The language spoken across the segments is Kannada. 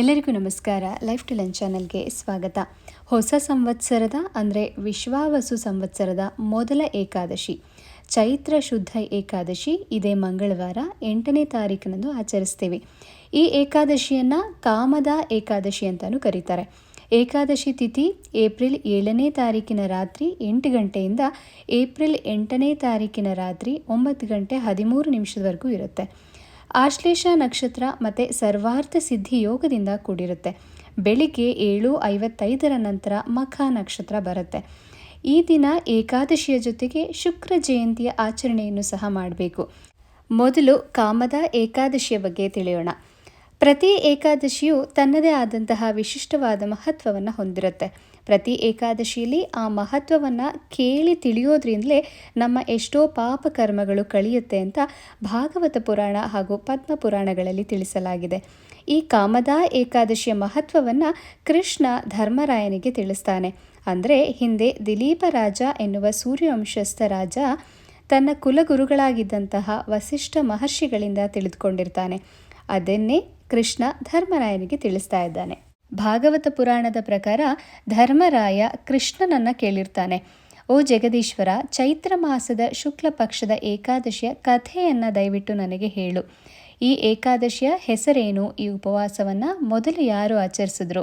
ಎಲ್ಲರಿಗೂ ನಮಸ್ಕಾರ. ಲೈಫ್ ಟು ಲೈನ್ ಚಾನಲ್ಗೆ ಸ್ವಾಗತ. ಹೊಸ ಸಂವತ್ಸರದ, ಅಂದರೆ ವಿಶ್ವಾವಸು ಸಂವತ್ಸರದ ಮೊದಲ ಏಕಾದಶಿ, ಚೈತ್ರ ಶುದ್ಧ ಏಕಾದಶಿ ಇದೇ ಮಂಗಳವಾರ ಎಂಟನೇ ತಾರೀಕಿನಂದು ಆಚರಿಸ್ತೀವಿ. ಈ ಏಕಾದಶಿಯನ್ನು ಕಾಮದ ಏಕಾದಶಿ ಅಂತಲೂ ಕರೀತಾರೆ. ಏಕಾದಶಿ ತಿಥಿ ಏಪ್ರಿಲ್ ಏಳನೇ ತಾರೀಕಿನ ರಾತ್ರಿ ಎಂಟು ಗಂಟೆಯಿಂದ ಏಪ್ರಿಲ್ ಎಂಟನೇ ತಾರೀಕಿನ ರಾತ್ರಿ ಒಂಬತ್ತು ಗಂಟೆ ಹದಿಮೂರು ನಿಮಿಷದವರೆಗೂ ಇರುತ್ತೆ. ಆಶ್ಲೇಷ ನಕ್ಷತ್ರ ಮತ್ತು ಸರ್ವಾರ್ಥ ಸಿದ್ಧಿ ಯೋಗದಿಂದ ಕೂಡಿರುತ್ತೆ. ಬೆಳಿಗ್ಗೆ ಏಳು ಐವತ್ತೈದರ ನಂತರ ಮಖ ನಕ್ಷತ್ರ ಬರುತ್ತೆ. ಈ ದಿನ ಏಕಾದಶಿಯ ಜೊತೆಗೆ ಶುಕ್ರ ಜಯಂತಿಯ ಆಚರಣೆಯನ್ನು ಸಹ ಮಾಡಬೇಕು. ಮೊದಲು ಕಾಮದ ಏಕಾದಶಿಯ ಬಗ್ಗೆ ತಿಳಿಯೋಣ. ಪ್ರತಿ ಏಕಾದಶಿಯು ತನ್ನದೇ ಆದಂತಹ ವಿಶಿಷ್ಟವಾದ ಮಹತ್ವವನ್ನು ಹೊಂದಿರುತ್ತೆ. ಪ್ರತಿ ಏಕಾದಶಿಯಲ್ಲಿ ಆ ಮಹತ್ವವನ್ನು ಕೇಳಿ ತಿಳಿಯೋದ್ರಿಂದಲೇ ನಮ್ಮ ಎಷ್ಟೋ ಪಾಪ ಕರ್ಮಗಳು ಕಳೆಯುತ್ತೆ ಅಂತ ಭಾಗವತ ಪುರಾಣ ಹಾಗೂ ಪದ್ಮ ಪುರಾಣಗಳಲ್ಲಿ ತಿಳಿಸಲಾಗಿದೆ. ಈ ಕಾಮದಾ ಏಕಾದಶಿಯ ಮಹತ್ವವನ್ನು ಕೃಷ್ಣ ಧರ್ಮರಾಯನಿಗೆ ತಿಳಿಸ್ತಾನೆ. ಅಂದರೆ ಹಿಂದೆ ದಿಲೀಪ ರಾಜ ಎನ್ನುವ ಸೂರ್ಯವಂಶಸ್ಥ ರಾಜ ತನ್ನ ಕುಲಗುರುಗಳಾಗಿದ್ದಂತಹ ವಸಿಷ್ಠ ಮಹರ್ಷಿಗಳಿಂದ ತಿಳಿದುಕೊಂಡಿರ್ತಾನೆ. ಅದನ್ನೇ ಕೃಷ್ಣ ಧರ್ಮರಾಯನಿಗೆ ತಿಳಿಸ್ತಾ ಇದ್ದಾನೆ. ಭಾಗವತ ಪುರಾಣದ ಪ್ರಕಾರ ಧರ್ಮರಾಯ ಕೃಷ್ಣನನ್ನು ಕೇಳಿರ್ತಾನೆ. ಓ ಜಗದೀಶ್ವರ, ಚೈತ್ರ ಮಾಸದ ಶುಕ್ಲ ಪಕ್ಷದ ಏಕಾದಶಿಯ ಕಥೆಯನ್ನು ದಯವಿಟ್ಟು ನನಗೆ ಹೇಳು. ಈ ಏಕಾದಶಿಯ ಹೆಸರೇನು? ಈ ಉಪವಾಸವನ್ನು ಮೊದಲು ಯಾರು ಆಚರಿಸಿದ್ರು?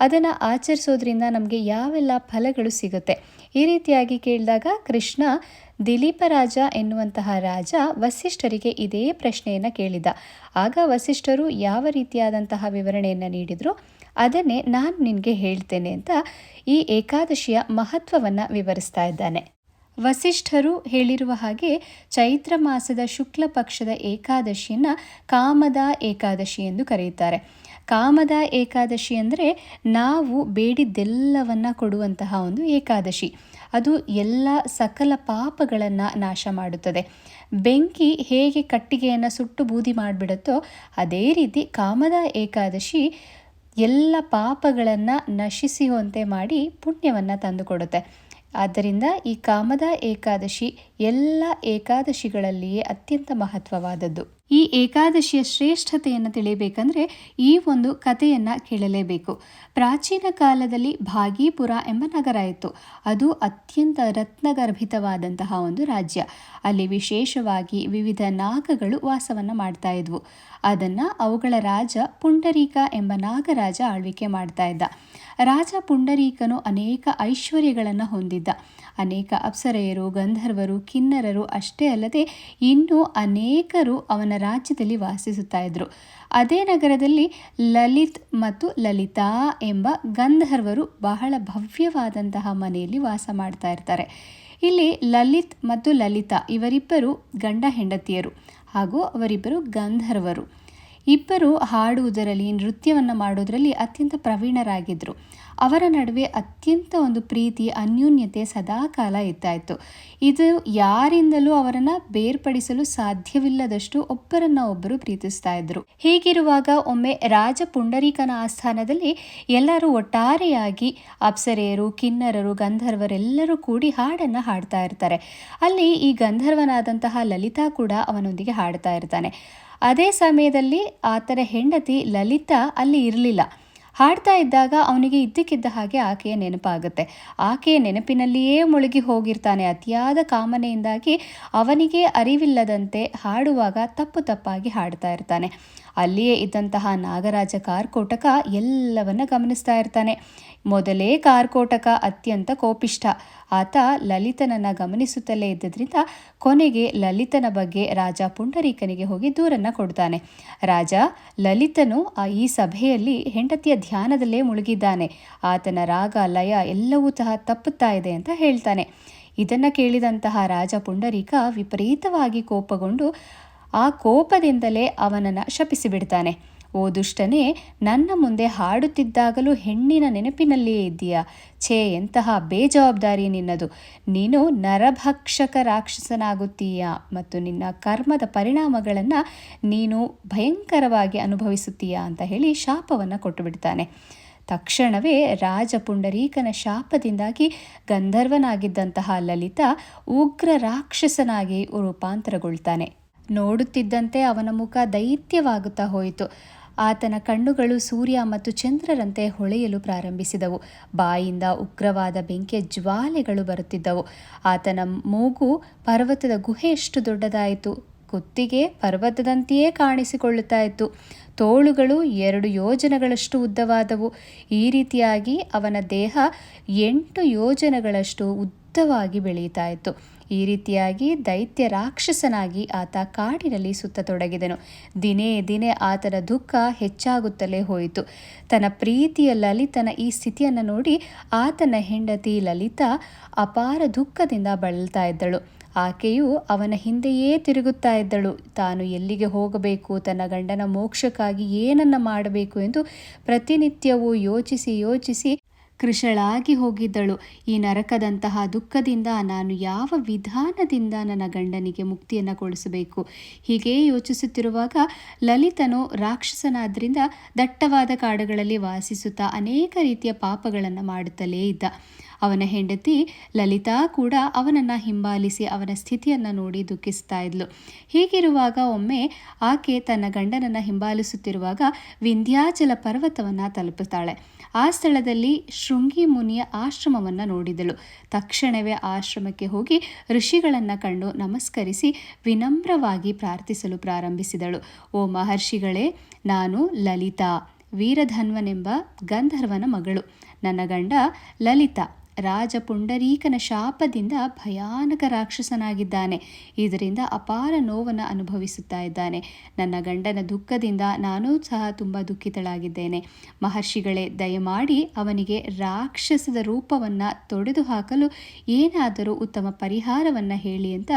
ಅದನ್ನು ಆಚರಿಸೋದ್ರಿಂದ ನಮಗೆ ಯಾವೆಲ್ಲ ಫಲಗಳು ಸಿಗುತ್ತೆ? ಈ ರೀತಿಯಾಗಿ ಕೇಳಿದಾಗ ಕೃಷ್ಣ, ದಿಲೀಪ ರಾಜ ಎನ್ನುವಂತಹ ರಾಜ ವಸಿಷ್ಠರಿಗೆ ಇದೇ ಪ್ರಶ್ನೆಯನ್ನು ಕೇಳಿದ. ಆಗ ವಸಿಷ್ಠರು ಯಾವ ರೀತಿಯಾದಂತಹ ವಿವರಣೆಯನ್ನು ನೀಡಿದ್ರು? ಅದನ್ನೇ ನಾನು ನಿನಗೆ ಹೇಳ್ತೇನೆ ಅಂತ ಈ ಏಕಾದಶಿಯ ಮಹತ್ವವನ್ನು ವಿವರಿಸ್ತಾ ಇದ್ದಾನೆ. ವಸಿಷ್ಠರು ಹೇಳಿರುವ ಹಾಗೆ ಚೈತ್ರ ಮಾಸದ ಶುಕ್ಲ ಪಕ್ಷದ ಏಕಾದಶಿಯನ್ನು ಕಾಮದ ಏಕಾದಶಿ ಎಂದು ಕರೆಯುತ್ತಾರೆ. ಕಾಮದ ಏಕಾದಶಿ ಅಂದರೆ ನಾವು ಬೇಡಿದ್ದೆಲ್ಲವನ್ನು ಕೊಡುವಂತಹ ಒಂದು ಏಕಾದಶಿ. ಅದು ಎಲ್ಲ ಸಕಲ ಪಾಪಗಳನ್ನು ನಾಶ ಮಾಡುತ್ತದೆ. ಬೆಂಕಿ ಹೇಗೆ ಕಟ್ಟಿಗೆಯನ್ನು ಸುಟ್ಟು ಬೂದಿ ಮಾಡಿಬಿಡುತ್ತೋ ಅದೇ ರೀತಿ ಕಾಮದ ಏಕಾದಶಿ ಎಲ್ಲ ಪಾಪಗಳನ್ನು ನಶಿಸುವಂತೆ ಮಾಡಿ ಪುಣ್ಯವನ್ನು ತಂದುಕೊಡುತ್ತೆ. ಆದ್ದರಿಂದ ಈ ಕಾಮದ ಏಕಾದಶಿ ಎಲ್ಲ ಏಕಾದಶಿಗಳಲ್ಲಿಯೇ ಅತ್ಯಂತ ಮಹತ್ವವಾದದ್ದು. ಈ ಏಕಾದಶಿಯ ಶ್ರೇಷ್ಠತೆಯನ್ನು ತಿಳಿಯಬೇಕಂದ್ರೆ ಈ ಒಂದು ಕಥೆಯನ್ನು ಕೇಳಲೇಬೇಕು. ಪ್ರಾಚೀನ ಕಾಲದಲ್ಲಿ ಭಾಗೀಪುರ ಎಂಬ ನಗರ ಇತ್ತು. ಅದು ಅತ್ಯಂತ ರತ್ನಗರ್ಭಿತವಾದಂತಹ ಒಂದು ರಾಜ್ಯ. ಅಲ್ಲಿ ವಿಶೇಷವಾಗಿ ವಿವಿಧ ನಾಗಗಳು ವಾಸವನ್ನು ಮಾಡ್ತಾ ಇದ್ವು. ಅದನ್ನು ಅವುಗಳ ರಾಜ ಪುಂಡರೀಕ ಎಂಬ ನಾಗರಾಜ ಆಳ್ವಿಕೆ ಮಾಡ್ತಾ ರಾಜ ಪುಂಡರೀಕನು ಅನೇಕ ಐಶ್ವರ್ಯಗಳನ್ನು ಹೊಂದಿದ್ದ. ಅನೇಕ ಅಪ್ಸರೆಯರು, ಗಂಧರ್ವರು, ಕಿನ್ನರರು ಅಷ್ಟೇ ಅಲ್ಲದೆ ಇನ್ನೂ ಅನೇಕರು ಅವನ ರಾಜ್ಯದಲ್ಲಿ ವಾಸಿಸುತ್ತಾ ಇದ್ದರು. ಅದೇ ನಗರದಲ್ಲಿ ಲಲಿತ್ ಮತ್ತು ಲಲಿತಾ ಎಂಬ ಗಂಧರ್ವರು ಬಹಳ ಭವ್ಯವಾದಂತಹ ಮನೆಯಲ್ಲಿ ವಾಸ ಮಾಡ್ತಾ ಇರ್ತಾರೆ. ಇಲ್ಲಿ ಲಲಿತ್ ಮತ್ತು ಲಲಿತಾ ಇವರಿಬ್ಬರು ಗಂಡ ಹೆಂಡತಿಯರು ಹಾಗೂ ಅವರಿಬ್ಬರು ಗಂಧರ್ವರು. ಇಬ್ಬರು ಹಾಡುವುದರಲ್ಲಿ, ನೃತ್ಯವನ್ನು ಮಾಡೋದರಲ್ಲಿ ಅತ್ಯಂತ ಪ್ರವೀಣರಾಗಿದ್ದರು ಅವರ ನಡುವೆ ಅತ್ಯಂತ ಒಂದು ಪ್ರೀತಿ, ಅನ್ಯೂನ್ಯತೆ ಸದಾಕಾಲ ಇತ್ತಾಯಿತು ಇದು ಯಾರಿಂದಲೂ ಅವರನ್ನು ಬೇರ್ಪಡಿಸಲು ಸಾಧ್ಯವಿಲ್ಲದಷ್ಟು ಒಬ್ಬರನ್ನ ಒಬ್ಬರು ಪ್ರೀತಿಸ್ತಾ ಇದ್ರು. ಹೀಗಿರುವಾಗ ಒಮ್ಮೆ ರಾಜ ಪುಂಡರೀಕನ ಆಸ್ಥಾನದಲ್ಲಿ ಎಲ್ಲರೂ ಒಟ್ಟಾರೆಯಾಗಿ ಅಪ್ಸರೆಯರು, ಕಿನ್ನರರು, ಗಂಧರ್ವರೆಲ್ಲರೂ ಕೂಡಿ ಹಾಡನ್ನು ಹಾಡ್ತಾ ಇರ್ತಾರೆ. ಅಲ್ಲಿ ಈ ಗಂಧರ್ವನಾದಂತಹ ಲಲಿತಾ ಕೂಡ ಅವನೊಂದಿಗೆ ಹಾಡ್ತಾ ಇರ್ತಾನೆ. ಅದೇ ಸಮಯದಲ್ಲಿ ಆತನ ಹೆಂಡತಿ ಲಲಿತಾ ಅಲ್ಲಿ ಇರಲಿಲ್ಲ. ಹಾಡ್ತಾ ಇದ್ದಾಗ ಅವನಿಗೆ ಇದ್ದಕ್ಕಿದ್ದ ಹಾಗೆ ಆಕೆಯ ನೆನಪಾಗುತ್ತೆ. ಆಕೆಯ ನೆನಪಿನಲ್ಲಿಯೇ ಮುಳುಗಿ ಹೋಗಿರ್ತಾನೆ. ಅತಿಯಾದ ಕಾಮನೆಯಿಂದಾಗಿ ಅವನಿಗೆ ಅರಿವಿಲ್ಲದಂತೆ ಹಾಡುವಾಗ ತಪ್ಪು ತಪ್ಪಾಗಿ ಹಾಡ್ತಾ ಇರ್ತಾನೆ. ಅಲ್ಲಿಯೇ ಇದ್ದಂತಹ ನಾಗರಾಜ ಕಾರ್ಕೋಟಕ ಎಲ್ಲವನ್ನ ಗಮನಿಸ್ತಾ ಇರ್ತಾನೆ. ಮೊದಲೇ ಕಾರ್ಕೋಟಕ ಅತ್ಯಂತ ಕೋಪಿಷ್ಠ. ಆತ ಲಲಿತನನ್ನು ಗಮನಿಸುತ್ತಲೇ ಇದ್ದದ್ರಿಂದ ಕೊನೆಗೆ ಲಲಿತನ ಬಗ್ಗೆ ರಾಜ ಪುಂಡರೀಕನಿಗೆ ಹೋಗಿ ದೂರನ್ನು ಕೊಡ್ತಾನೆ. ರಾಜ, ಲಲಿತನು ಈ ಸಭೆಯಲ್ಲಿ ಹೆಂಡತಿಯ ಧ್ಯಾನದಲ್ಲೇ ಮುಳುಗಿದ್ದಾನೆ. ಆತನ ರಾಗ, ಲಯ ಎಲ್ಲವೂ ಸಹ ತಪ್ಪುತ್ತಾ ಇದೆ ಅಂತ ಹೇಳ್ತಾನೆ. ಇದನ್ನು ಕೇಳಿದಂತಹ ರಾಜ ಪುಂಡರೀಕ ವಿಪರೀತವಾಗಿ ಕೋಪಗೊಂಡು ಆ ಕೋಪದಿಂದಲೇ ಅವನನ್ನು ಶಪಿಸಿಬಿಡ್ತಾನೆ. ಓ ದುಷ್ಟನೇ, ನನ್ನ ಮುಂದೆ ಹಾಡುತ್ತಿದ್ದಾಗಲೂ ಹೆಣ್ಣಿನ ನೆನಪಿನಲ್ಲಿಯೇ ಇದ್ದೀಯಾ? ಛೇ, ಎಂತಹ ಬೇಜವಾಬ್ದಾರಿ ನಿನ್ನದು. ನೀನು ನರಭಕ್ಷಕ ರಾಕ್ಷಸನಾಗುತ್ತೀಯಾ ಮತ್ತು ನಿನ್ನ ಕರ್ಮದ ಪರಿಣಾಮಗಳನ್ನು ನೀನು ಭಯಂಕರವಾಗಿ ಅನುಭವಿಸುತ್ತೀಯಾ ಅಂತ ಹೇಳಿ ಶಾಪವನ್ನು ಕೊಟ್ಟುಬಿಡ್ತಾನೆ. ತಕ್ಷಣವೇ ರಾಜ ಪುಂಡರೀಕನ ಶಾಪದಿಂದಾಗಿ ಗಂಧರ್ವನಾಗಿದ್ದಂತಹ ಲಲಿತಾ ಉಗ್ರ ರಾಕ್ಷಸನಾಗಿ ರೂಪಾಂತರಗೊಳ್ತಾನೆ. ನೋಡುತ್ತಿದ್ದಂತೆ ಅವನ ಮುಖ ದೈತ್ಯವಾಗುತ್ತಾ ಹೋಯಿತು. ಆತನ ಕಣ್ಣುಗಳು ಸೂರ್ಯ ಮತ್ತು ಚಂದ್ರರಂತೆ ಹೊಳೆಯಲು ಪ್ರಾರಂಭಿಸಿದವು. ಬಾಯಿಂದ ಉಗ್ರವಾದ ಬೆಂಕಿಯ ಜ್ವಾಲೆಗಳು ಬರುತ್ತಿದ್ದವು. ಆತನ ಮೂಗು ಪರ್ವತದ ಗುಹೆಯಷ್ಟು ದೊಡ್ಡದಾಯಿತು. ಕುತ್ತಿಗೆ ಪರ್ವತದಂತೆಯೇ ಕಾಣಿಸಿಕೊಳ್ಳುತ್ತಾ ಇತ್ತು ತೋಳುಗಳು ಎರಡು ಯೋಜನೆಗಳಷ್ಟು ಉದ್ದವಾದವು. ಈ ರೀತಿಯಾಗಿ ಅವನ ದೇಹ ಎಂಟು ಯೋಜನೆಗಳಷ್ಟು ಉದ್ದವಾಗಿ ಬೆಳೆಯುತ್ತಾ ಇತ್ತು ಈ ರೀತಿಯಾಗಿ ದೈತ್ಯ ರಾಕ್ಷಸನಾಗಿ ಆತ ಕಾಡಿನಲ್ಲಿ ಸುತ್ತ ತೊಡಗಿದನು ದಿನೇ ದಿನೇ ಆತನ ದುಃಖ ಹೆಚ್ಚಾಗುತ್ತಲೇ ಹೋಯಿತು. ತನ್ನ ಪ್ರೀತಿಯ ಲಲಿತನ ಈ ಸ್ಥಿತಿಯನ್ನು ನೋಡಿ ಆತನ ಹೆಂಡತಿ ಲಲಿತಾ ಅಪಾರ ದುಃಖದಿಂದ ಬಳಲ್ತಾ ಇದ್ದಳು. ಆಕೆಯು ಅವನ ಹಿಂದೆಯೇ ತಿರುಗುತ್ತಾ ಇದ್ದಳು. ತಾನು ಎಲ್ಲಿಗೆ ಹೋಗಬೇಕು, ತನ್ನ ಗಂಡನ ಮೋಕ್ಷಕ್ಕಾಗಿ ಏನನ್ನ ಮಾಡಬೇಕು ಎಂದು ಪ್ರತಿನಿತ್ಯವೂ ಯೋಚಿಸಿ ಯೋಚಿಸಿ ಕೃಶಳಾಗಿ ಹೋಗಿದ್ದಳು. ಈ ನರಕದಂತಹ ದುಃಖದಿಂದ ನಾನು ಯಾವ ವಿಧಾನದಿಂದ ನನ್ನ ಗಂಡನಿಗೆ ಮುಕ್ತಿಯನ್ನು ಕೊಡಿಸಬೇಕು? ಹೀಗೆ ಯೋಚಿಸುತ್ತಿರುವಾಗ ಲಲಿತನು ರಾಕ್ಷಸನಾದ್ರಿಂದ ದಟ್ಟವಾದ ಕಾಡುಗಳಲ್ಲಿ ವಾಸಿಸುತ್ತಾ ಅನೇಕ ರೀತಿಯ ಪಾಪಗಳನ್ನು ಮಾಡುತ್ತಲೇ ಇದ್ದ. ಅವನ ಹೆಂಡತಿ ಲಲಿತಾ ಕೂಡ ಅವನನ್ನು ಹಿಂಬಾಲಿಸಿ ಅವನ ಸ್ಥಿತಿಯನ್ನು ನೋಡಿ ದುಃಖಿಸ್ತಾ ಇದ್ಲು. ಹೀಗಿರುವಾಗ ಒಮ್ಮೆ ಆಕೆ ತನ್ನ ಗಂಡನನ್ನು ಹಿಂಬಾಲಿಸುತ್ತಿರುವಾಗ ವಿಂಧ್ಯಾಚಲ ಪರ್ವತವನ್ನು ತಲುಪುತ್ತಾಳೆ. ಆ ಸ್ಥಳದಲ್ಲಿ ಶೃಂಗಿ ಮುನಿಯ ಆಶ್ರಮವನ್ನು ನೋಡಿದಳು. ತಕ್ಷಣವೇ ಆಶ್ರಮಕ್ಕೆ ಹೋಗಿ ಋಷಿಗಳನ್ನು ಕಂಡು ನಮಸ್ಕರಿಸಿ ವಿನಮ್ರವಾಗಿ ಪ್ರಾರ್ಥಿಸಲು ಪ್ರಾರಂಭಿಸಿದಳು. ಓ ಮಹರ್ಷಿಗಳೇ, ನಾನು ಲಲಿತಾ, ವೀರಧನ್ವನೆಂಬ ಗಂಧರ್ವನ ಮಗಳು. ನನ್ನ ಗಂಡ ಲಲಿತಾ. ರಾಜ ಪುಂಡರೀಕನ ಶಾಪದಿಂದ ಭಯಾನಕ ರಾಕ್ಷಸನಾಗಿದ್ದಾನೆ. ಇದರಿಂದ ಅಪಾರ ನೋವನ್ನು ಅನುಭವಿಸುತ್ತಾ ಇದ್ದಾನೆ. ನನ್ನ ಗಂಡನ ದುಃಖದಿಂದ ನಾನೂ ಸಹ ತುಂಬ ದುಃಖಿತಳಾಗಿದ್ದೇನೆ. ಮಹರ್ಷಿಗಳೇ, ದಯಮಾಡಿ ಅವನಿಗೆ ರಾಕ್ಷಸದ ರೂಪವನ್ನು ತೊಡೆದು ಹಾಕಲು ಏನಾದರೂ ಉತ್ತಮ ಪರಿಹಾರವನ್ನು ಹೇಳಿ ಅಂತ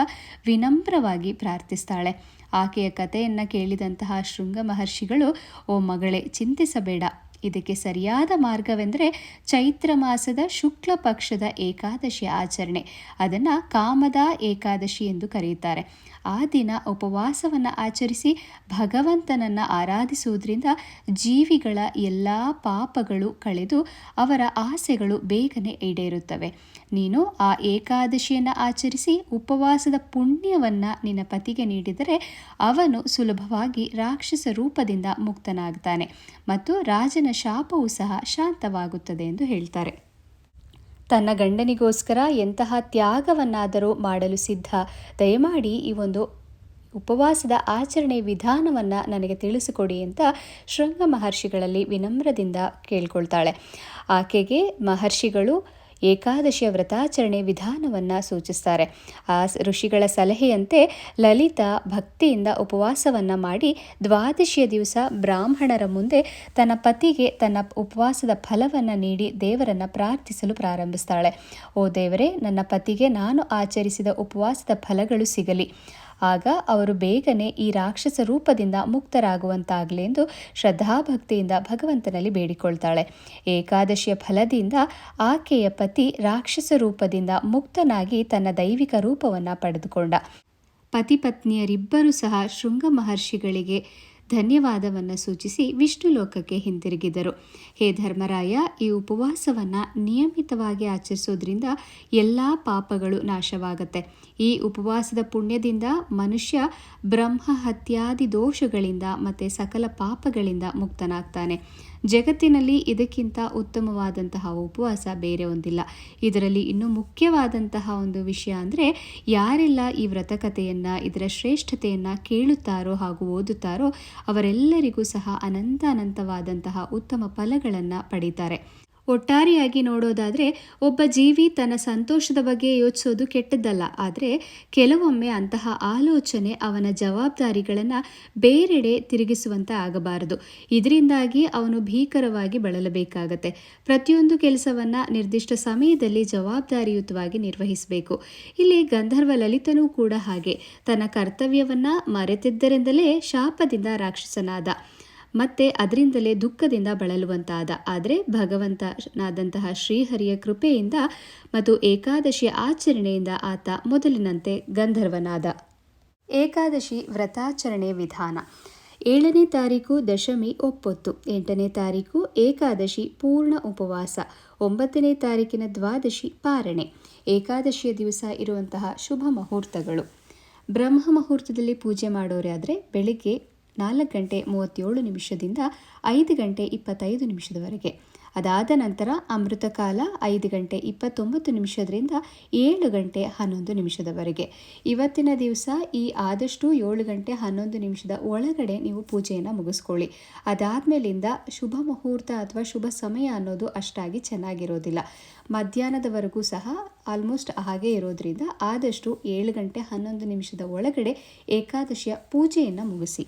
ವಿನಮ್ರವಾಗಿ ಪ್ರಾರ್ಥಿಸ್ತಾಳೆ. ಆಕೆಯ ಕಥೆಯನ್ನು ಕೇಳಿದಂತಹ ಶೃಂಗ ಮಹರ್ಷಿಗಳು, ಓ ಮಗಳೇ, ಚಿಂತಿಸಬೇಡ. ಇದಕ್ಕೆ ಸರಿಯಾದ ಮಾರ್ಗವೆಂದರೆ ಚೈತ್ರ ಮಾಸದ ಶುಕ್ಲ ಪಕ್ಷದ ಏಕಾದಶಿ ಆಚರಣೆ. ಅದನ್ನು ಕಾಮದ ಏಕಾದಶಿ ಎಂದು ಕರೆಯುತ್ತಾರೆ. ಆ ದಿನ ಉಪವಾಸವನ್ನು ಆಚರಿಸಿ ಭಗವಂತನನ್ನು ಆರಾಧಿಸುವುದರಿಂದ ಜೀವಿಗಳ ಎಲ್ಲ ಪಾಪಗಳು ಕಳೆದು ಅವರ ಆಸೆಗಳು ಬೇಗನೆ ಈಡೇರುತ್ತವೆ. ನೀನು ಆ ಏಕಾದಶಿಯನ್ನು ಆಚರಿಸಿ ಉಪವಾಸದ ಪುಣ್ಯವನ್ನು ನಿನ್ನ ಪತಿಗೆ ನೀಡಿದರೆ ಅವನು ಸುಲಭವಾಗಿ ರಾಕ್ಷಸ ರೂಪದಿಂದ ಮುಕ್ತನಾಗ್ತಾನೆ. ಮತ್ತು ರಾಜನ ಶಾಪವೂ ಸಹ ಶಾಂತವಾಗುತ್ತದೆ ಎಂದು ಹೇಳ್ತಾರೆ. ತನ್ನ ಗಂಡನಿಗೋಸ್ಕರ ಎಂತಹ ತ್ಯಾಗವನ್ನಾದರೂ ಮಾಡಲು ಸಿದ್ಧ. ದಯಮಾಡಿ ಈ ಒಂದು ಉಪವಾಸದ ಆಚರಣೆ ವಿಧಾನವನ್ನು ನನಗೆ ತಿಳಿಸಿಕೊಡಿ ಅಂತ ಶೃಂಗ ಮಹರ್ಷಿಗಳಲ್ಲಿ ವಿನಮ್ರದಿಂದ ಕೇಳ್ಕೊಳ್ತಾಳೆ. ಆಕೆಗೆ ಮಹರ್ಷಿಗಳು ಏಕಾದಶಿಯ ವ್ರತಾಚರಣೆ ವಿಧಾನವನ್ನು ಸೂಚಿಸ್ತಾರೆ. ಆ ಋಷಿಗಳ ಸಲಹೆಯಂತೆ ಲಲಿತಾ ಭಕ್ತಿಯಿಂದ ಉಪವಾಸವನ್ನು ಮಾಡಿ ದ್ವಾದಶಿಯ ದಿವಸ ಬ್ರಾಹ್ಮಣರ ಮುಂದೆ ತನ್ನ ಪತಿಗೆ ತನ್ನ ಉಪವಾಸದ ಫಲವನ್ನು ನೀಡಿ ದೇವರನ್ನು ಪ್ರಾರ್ಥಿಸಲು ಪ್ರಾರಂಭಿಸ್ತಾಳೆ. ಓ ದೇವರೇ, ನನ್ನ ಪತಿಗೆ ನಾನು ಆಚರಿಸಿದ ಉಪವಾಸದ ಫಲಗಳು ಸಿಗಲಿ. ಆಗ ಅವರು ಬೇಗನೆ ಈ ರಾಕ್ಷಸ ರೂಪದಿಂದ ಮುಕ್ತರಾಗುವಂತಾಗಲಿ ಎಂದು ಶ್ರದ್ಧಾಭಕ್ತಿಯಿಂದ ಭಗವಂತನಲ್ಲಿ ಬೇಡಿಕೊಳ್ತಾಳೆ. ಏಕಾದಶಿಯ ಫಲದಿಂದ ಆಕೆಯ ಪತಿ ರಾಕ್ಷಸ ರೂಪದಿಂದ ಮುಕ್ತನಾಗಿ ತನ್ನ ದೈವಿಕ ರೂಪವನ್ನು ಪಡೆದುಕೊಂಡ. ಪತಿ ಪತ್ನಿಯರಿಬ್ಬರೂ ಸಹ ಶೃಂಗ ಮಹರ್ಷಿಗಳಿಗೆ ಧನ್ಯವಾದವನ್ನು ಸೂಚಿಸಿ ವಿಷ್ಣು ಲೋಕಕ್ಕೆ ಹಿಂತಿರುಗಿದರು. ಹೇ ಧರ್ಮರಾಯ, ಈ ಉಪವಾಸವನ್ನು ನಿಯಮಿತವಾಗಿ ಆಚರಿಸೋದ್ರಿಂದ ಎಲ್ಲ ಪಾಪಗಳು ನಾಶವಾಗುತ್ತೆ. ಈ ಉಪವಾಸದ ಪುಣ್ಯದಿಂದ ಮನುಷ್ಯ ಬ್ರಹ್ಮ ಹತ್ಯಾದಿ ದೋಷಗಳಿಂದ ಮತ್ತು ಸಕಲ ಪಾಪಗಳಿಂದ ಮುಕ್ತನಾಗ್ತಾನೆ. ಜಗತ್ತಿನಲ್ಲಿ ಇದಕ್ಕಿಂತ ಉತ್ತಮವಾದಂತಹ ಉಪವಾಸ ಬೇರೆ ಒಂದಿಲ್ಲ. ಇದರಲ್ಲಿ ಇನ್ನೂ ಮುಖ್ಯವಾದಂತಹ ಒಂದು ವಿಷಯ ಅಂದರೆ ಯಾರೆಲ್ಲ ಈ ವ್ರತಕಥೆಯನ್ನು, ಇದರ ಶ್ರೇಷ್ಠತೆಯನ್ನು ಕೇಳುತ್ತಾರೋ ಹಾಗೂ ಓದುತ್ತಾರೋ ಅವರೆಲ್ಲರಿಗೂ ಸಹ ಅನಂತ ಅನಂತವಾದಂತಹ ಉತ್ತಮ ಫಲಗಳನ್ನು ಪಡೀತಾರೆ. ಒಟ್ಟಾರೆಯಾಗಿ ನೋಡೋದಾದರೆ ಒಬ್ಬ ಜೀವಿ ತನ್ನ ಸಂತೋಷದ ಬಗ್ಗೆ ಯೋಚಿಸೋದು ಕೆಟ್ಟದ್ದಲ್ಲ. ಆದರೆ ಕೆಲವೊಮ್ಮೆ ಅಂತಹ ಆಲೋಚನೆ ಅವನ ಜವಾಬ್ದಾರಿಗಳನ್ನು ಬೇರೆಡೆ ತಿರುಗಿಸುವಂತೆ ಆಗಬಾರದು. ಇದರಿಂದಾಗಿ ಅವನು ಭೀಕರವಾಗಿ ಬಳಲಬೇಕಾಗತ್ತೆ. ಪ್ರತಿಯೊಂದು ಕೆಲಸವನ್ನು ನಿರ್ದಿಷ್ಟ ಸಮಯದಲ್ಲಿ ಜವಾಬ್ದಾರಿಯುತವಾಗಿ ನಿರ್ವಹಿಸಬೇಕು. ಇಲ್ಲಿ ಗಂಧರ್ವ ಲಲಿತನೂ ಕೂಡ ಹಾಗೆ. ತನ್ನ ಕರ್ತವ್ಯವನ್ನು ಮರೆತಿದ್ದರಿಂದಲೇ ಶಾಪದಿಂದ ರಾಕ್ಷಸನಾದ. ಮತ್ತೆ ಅದರಿಂದಲೇ ದುಃಖದಿಂದ ಬಳಲುವಂತಾದ. ಆದರೆ ಭಗವಂತನಾದಂತಹ ಶ್ರೀಹರಿಯ ಕೃಪೆಯಿಂದ ಮತ್ತು ಏಕಾದಶಿಯ ಆಚರಣೆಯಿಂದ ಆತ ಮೊದಲಿನಂತೆ ಗಂಧರ್ವನಾದ. ಏಕಾದಶಿ ವ್ರತಾಚರಣೆ ವಿಧಾನ. ಏಳನೇ ತಾರೀಕು ದಶಮಿ ಒಪ್ಪೊತ್ತು. ಎಂಟನೇ ತಾರೀಕು ಏಕಾದಶಿ ಪೂರ್ಣ ಉಪವಾಸ. ಒಂಬತ್ತನೇ ತಾರೀಕಿನ ದ್ವಾದಶಿ ಪಾರಣೆ. ಏಕಾದಶಿಯ ದಿವಸ ಇರುವಂತಹ ಶುಭ ಮುಹೂರ್ತಗಳು. ಬ್ರಹ್ಮ ಮುಹೂರ್ತದಲ್ಲಿ ಪೂಜೆ ಮಾಡೋರಾದರೆ ಬೆಳಿಗ್ಗೆ ನಾಲ್ಕು ಗಂಟೆ ಮೂವತ್ತೇಳು ನಿಮಿಷದಿಂದ ಐದು ಗಂಟೆ ಇಪ್ಪತ್ತೈದು ನಿಮಿಷದವರೆಗೆ. ಅದಾದ ನಂತರ ಅಮೃತ ಕಾಲ ಐದು ಗಂಟೆ ಇಪ್ಪತ್ತೊಂಬತ್ತು ನಿಮಿಷದಿಂದ ಏಳು ಗಂಟೆ ಹನ್ನೊಂದು ನಿಮಿಷದವರೆಗೆ. ಇವತ್ತಿನ ದಿವಸ ಈ ಆದಷ್ಟು ಏಳು ಗಂಟೆ ಹನ್ನೊಂದು ನಿಮಿಷದ ಒಳಗಡೆ ನೀವು ಪೂಜೆಯನ್ನು ಮುಗಿಸ್ಕೊಳ್ಳಿ. ಅದಾದಮೇಲಿಂದ ಶುಭ ಮುಹೂರ್ತ ಅಥವಾ ಶುಭ ಸಮಯ ಅನ್ನೋದು ಅಷ್ಟಾಗಿ ಚೆನ್ನಾಗಿರೋದಿಲ್ಲ. ಮಧ್ಯಾಹ್ನದವರೆಗೂ ಸಹ ಆಲ್ಮೋಸ್ಟ್ ಹಾಗೆ ಇರೋದ್ರಿಂದ ಆದಷ್ಟು ಏಳು ಗಂಟೆ ಹನ್ನೊಂದು ನಿಮಿಷದ ಒಳಗಡೆ ಏಕಾದಶಿಯ ಪೂಜೆಯನ್ನು ಮುಗಿಸಿ.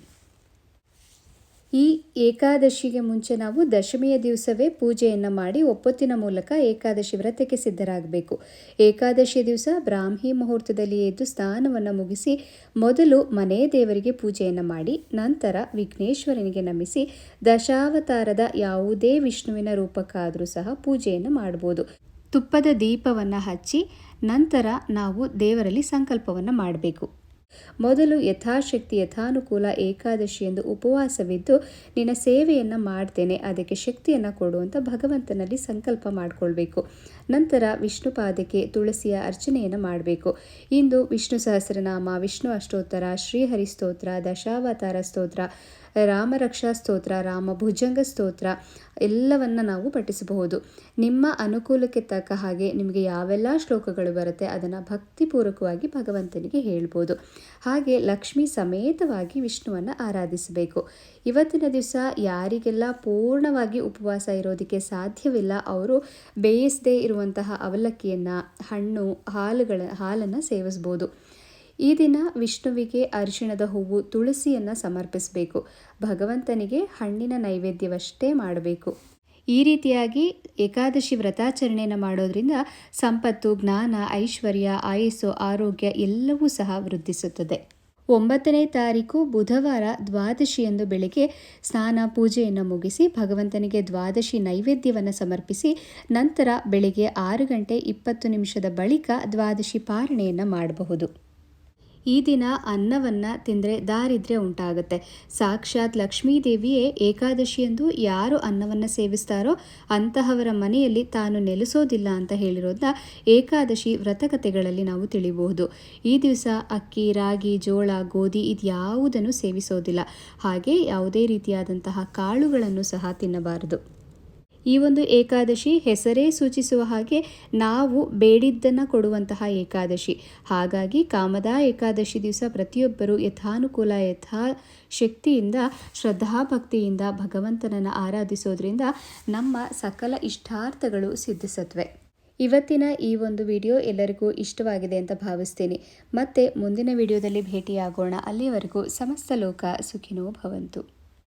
ಈ ಏಕಾದಶಿಗೆ ಮುಂಚೆ ನಾವು ದಶಮಿಯ ದಿವಸವೇ ಪೂಜೆಯನ್ನು ಮಾಡಿ ಒಪ್ಪೊತ್ತಿನ ಮೂಲಕ ಏಕಾದಶಿ ವ್ರತಕ್ಕೆ ಸಿದ್ಧರಾಗಬೇಕು. ಏಕಾದಶಿಯ ದಿವಸ ಬ್ರಾಹ್ಮಿ ಮುಹೂರ್ತದಲ್ಲಿ ಎದ್ದು ಸ್ನಾನವನ್ನು ಮುಗಿಸಿ ಮೊದಲು ಮನೆ ದೇವರಿಗೆ ಪೂಜೆಯನ್ನು ಮಾಡಿ, ನಂತರ ವಿಘ್ನೇಶ್ವರನಿಗೆ ನಮಿಸಿ ದಶಾವತಾರದ ಯಾವುದೇ ವಿಷ್ಣುವಿನ ರೂಪಕ್ಕಾದರೂ ಸಹ ಪೂಜೆಯನ್ನು ಮಾಡ್ಬೋದು. ತುಪ್ಪದ ದೀಪವನ್ನು ಹಚ್ಚಿ ನಂತರ ನಾವು ದೇವರಲ್ಲಿ ಸಂಕಲ್ಪವನ್ನು ಮಾಡಬೇಕು. ಮೊದಲು ಯಥಾಶಕ್ತಿ, ಯಥಾನುಕೂಲ, ಏಕಾದಶಿ ಎಂದು ಉಪವಾಸವಿದ್ದು, ನಿನ್ನ ಸೇವೆಯನ್ನು ಮಾಡ್ತೇನೆ, ಅದಕ್ಕೆ ಶಕ್ತಿಯನ್ನು ಕೊಡುವಂತ ಭಗವಂತನಲ್ಲಿ ಸಂಕಲ್ಪ ಮಾಡಿಕೊಳ್ಬೇಕು. ನಂತರ ವಿಷ್ಣು ಪಾದಕ್ಕೆ ತುಳಸಿಯ ಅರ್ಚನೆಯನ್ನು ಮಾಡಬೇಕು. ಇಂದು ವಿಷ್ಣು ಸಹಸ್ರನಾಮ, ವಿಷ್ಣು ಅಷ್ಟೋತ್ತರ ಶ್ರೀಹರಿ ಸ್ತೋತ್ರ ದಶಾವತಾರ ಸ್ತೋತ್ರ ರಾಮರಕ್ಷಾ ಸ್ತೋತ್ರ, ರಾಮ ಭುಜಂಗ ಸ್ತೋತ್ರ ಎಲ್ಲವನ್ನ ನಾವು ಪಠಿಸಬಹುದು. ನಿಮ್ಮ ಅನುಕೂಲಕ್ಕೆ ತಕ್ಕ ಹಾಗೆ ನಿಮಗೆ ಯಾವೆಲ್ಲ ಶ್ಲೋಕಗಳು ಬರುತ್ತೆ ಅದನ್ನು ಭಕ್ತಿಪೂರ್ವಕವಾಗಿ ಭಗವಂತನಿಗೆ ಹೇಳ್ಬೋದು. ಹಾಗೆ ಲಕ್ಷ್ಮಿ ಸಮೇತವಾಗಿ ವಿಷ್ಣುವನ್ನು ಆರಾಧಿಸಬೇಕು. ಇವತ್ತಿನ ದಿವಸ ಯಾರಿಗೆಲ್ಲ ಪೂರ್ಣವಾಗಿ ಉಪವಾಸ ಇರೋದಕ್ಕೆ ಸಾಧ್ಯವಿಲ್ಲ, ಅವರು ಬೇಯಿಸದೇ ಇರುವಂತಹ ಅವಲಕ್ಕಿಯನ್ನು, ಹಣ್ಣು, ಹಾಲುಗಳ, ಹಾಲನ್ನು ಸೇವಿಸ್ಬೋದು ಈ ದಿನ ವಿಷ್ಣುವಿಗೆ ಅರಿಶಿಣದ ಹೂವು ತುಳಸಿಯನ್ನು ಸಮರ್ಪಿಸಬೇಕು. ಭಗವಂತನಿಗೆ ಹಣ್ಣಿನ ನೈವೇದ್ಯವಷ್ಟೇ ಮಾಡಬೇಕು. ಈ ರೀತಿಯಾಗಿ ಏಕಾದಶಿ ವ್ರತಾಚರಣೆಯನ್ನು ಮಾಡೋದ್ರಿಂದ ಸಂಪತ್ತು, ಜ್ಞಾನ, ಐಶ್ವರ್ಯ, ಆಯಸ್ಸು, ಆರೋಗ್ಯ ಎಲ್ಲವೂ ಸಹ ವೃದ್ಧಿಸುತ್ತದೆ. ಒಂಬತ್ತನೇ ತಾರೀಕು ಬುಧವಾರ ದ್ವಾದಶಿಯಂದು ಬೆಳಿಗ್ಗೆ ಸ್ನಾನ ಪೂಜೆಯನ್ನು ಮುಗಿಸಿ ಭಗವಂತನಿಗೆ ದ್ವಾದಶಿ ನೈವೇದ್ಯವನ್ನು ಸಮರ್ಪಿಸಿ ನಂತರ ಬೆಳಿಗ್ಗೆ ಆರು ಗಂಟೆ ಇಪ್ಪತ್ತು ನಿಮಿಷದ ಬಳಿಕ ದ್ವಾದಶಿ ಪಾರಣೆಯನ್ನು ಮಾಡಬಹುದು. ಈ ದಿನ ಅನ್ನವನ್ನು ತಿಂದರೆ ದಾರಿದ್ರ್ಯ ಉಂಟಾಗುತ್ತೆ. ಸಾಕ್ಷಾತ್ ಲಕ್ಷ್ಮೀದೇವಿಯೇ ಏಕಾದಶಿಯಂದು ಯಾರು ಅನ್ನವನ್ನು ಸೇವಿಸ್ತಾರೋ ಅಂತಹವರ ಮನೆಯಲ್ಲಿ ತಾನು ನೆಲೆಸೋದಿಲ್ಲ ಅಂತ ಹೇಳಿರೋದನ್ನ ಏಕಾದಶಿ ವ್ರತಕತೆಗಳಲ್ಲಿ ನಾವು ತಿಳಿಬಹುದು. ಈ ದಿವಸ ಅಕ್ಕಿ, ರಾಗಿ, ಜೋಳ, ಗೋಧಿ ಇದ್ಯಾವುದನ್ನು ಸೇವಿಸೋದಿಲ್ಲ. ಹಾಗೆ ಯಾವುದೇ ರೀತಿಯಾದಂತಹ ಕಾಳುಗಳನ್ನು ಸಹ ತಿನ್ನಬಾರದು. ಈ ಒಂದು ಏಕಾದಶಿ ಹೆಸರೇ ಸೂಚಿಸುವ ಹಾಗೆ ನಾವು ಬೇಡಿದ್ದನ್ನು ಕೊಡುವಂತಹ ಏಕಾದಶಿ. ಹಾಗಾಗಿ ಕಾಮದ ಏಕಾದಶಿ ದಿವಸ ಪ್ರತಿಯೊಬ್ಬರು ಯಥಾನುಕೂಲ ಯಥಾ ಶಕ್ತಿಯಿಂದ ಶ್ರದ್ಧಾಭಕ್ತಿಯಿಂದ ಭಗವಂತನನ್ನು ಆರಾಧಿಸೋದ್ರಿಂದ ನಮ್ಮ ಸಕಲ ಇಷ್ಟಾರ್ಥಗಳು ಸಿದ್ಧಿಸತ್ವೆ. ಇವತ್ತಿನ ಈ ಒಂದು ವಿಡಿಯೋ ಎಲ್ಲರಿಗೂ ಇಷ್ಟವಾಗಿದೆ ಅಂತ ಭಾವಿಸ್ತೀನಿ. ಮತ್ತೆ ಮುಂದಿನ ವಿಡಿಯೋದಲ್ಲಿ ಭೇಟಿಯಾಗೋಣ. ಅಲ್ಲಿವರೆಗೂ ಸಮಸ್ತ ಲೋಕ ಸುಖಿನೋ ಭವಂತು.